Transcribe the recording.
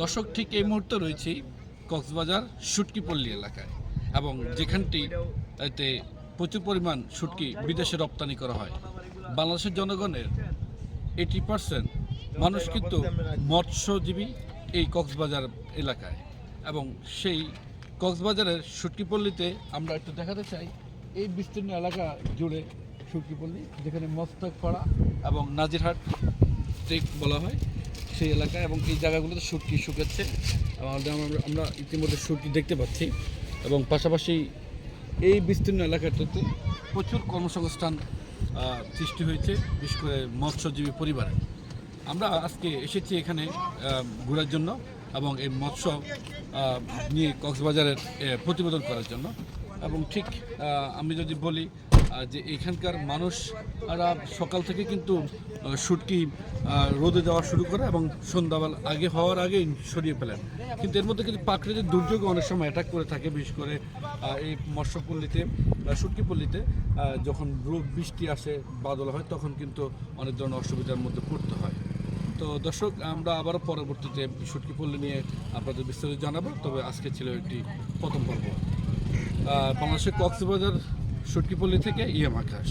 দর্শক ঠিক এই মুহূর্তে রয়েছি কক্সবাজার শুটকিপল্লী এলাকায় এবং যেখানটি এতে প্রচুর পরিমাণ শুটকি বিদেশে রপ্তানি করা হয়। বাংলাদেশের জনগণের এইটি পার্সেন্ট মানুষ কিন্তু মৎস্যজীবী এই কক্সবাজার এলাকায় এবং সেই কক্সবাজারের শুটকিপল্লীতে আমরা একটু দেখাতে চাই। এই বিস্তীর্ণ এলাকা জুড়ে শুটকিপল্লী যেখানে মস্তক পাড়া এবং নাজিরহাট টেক বলা হয়। সেই এলাকা এবং এই জায়গাগুলোতে শুটকি শুকাচ্ছে। এবং আমরা ইতিমধ্যে শুটকি দেখতে পাচ্ছি। এবং পাশাপাশি এই বিস্তীর্ণ এলাকাটাতে প্রচুর কর্মসংস্থান সৃষ্টি হয়েছে, বিশেষ করে মৎস্যজীবী পরিবারে। আমরা আজকে এসেছি এখানে ঘোরার জন্য এবং এই মৎস্য নিয়ে কক্সবাজারের প্রতিবেদন করার জন্য। এবং ঠিক আমি যদি বলি যে এখানকার মানুষরা সকাল থেকে কিন্তু শুটকি রোদে যাওয়া শুরু করে এবং সন্ধ্যাবেলা আগে হওয়ার আগেই সরিয়ে ফেলেন। কিন্তু এর মধ্যে কিন্তু প্রাকৃতিক দুর্যোগ অনেক সময় অ্যাটাক করে থাকে বিশেষ করে এই মৎস্যপল্লীতে বা শুটকিপল্লীতে আহ, যখন বৃষ্টি আসে বাদল হয় তখন কিন্তু অনেক ধরনের অসুবিধার মধ্যে পড়তে হয়। তো দর্শক আমরা আবারও পরবর্তীতে শুটকি পল্লী নিয়ে আপনাদের বিস্তারিত জানাব তবে আজকে ছিল একটি প্রথম পর্ব। বাংলাদেশের কক্সবাজার শুটকিপল্লী থেকে ইএম আকাশ।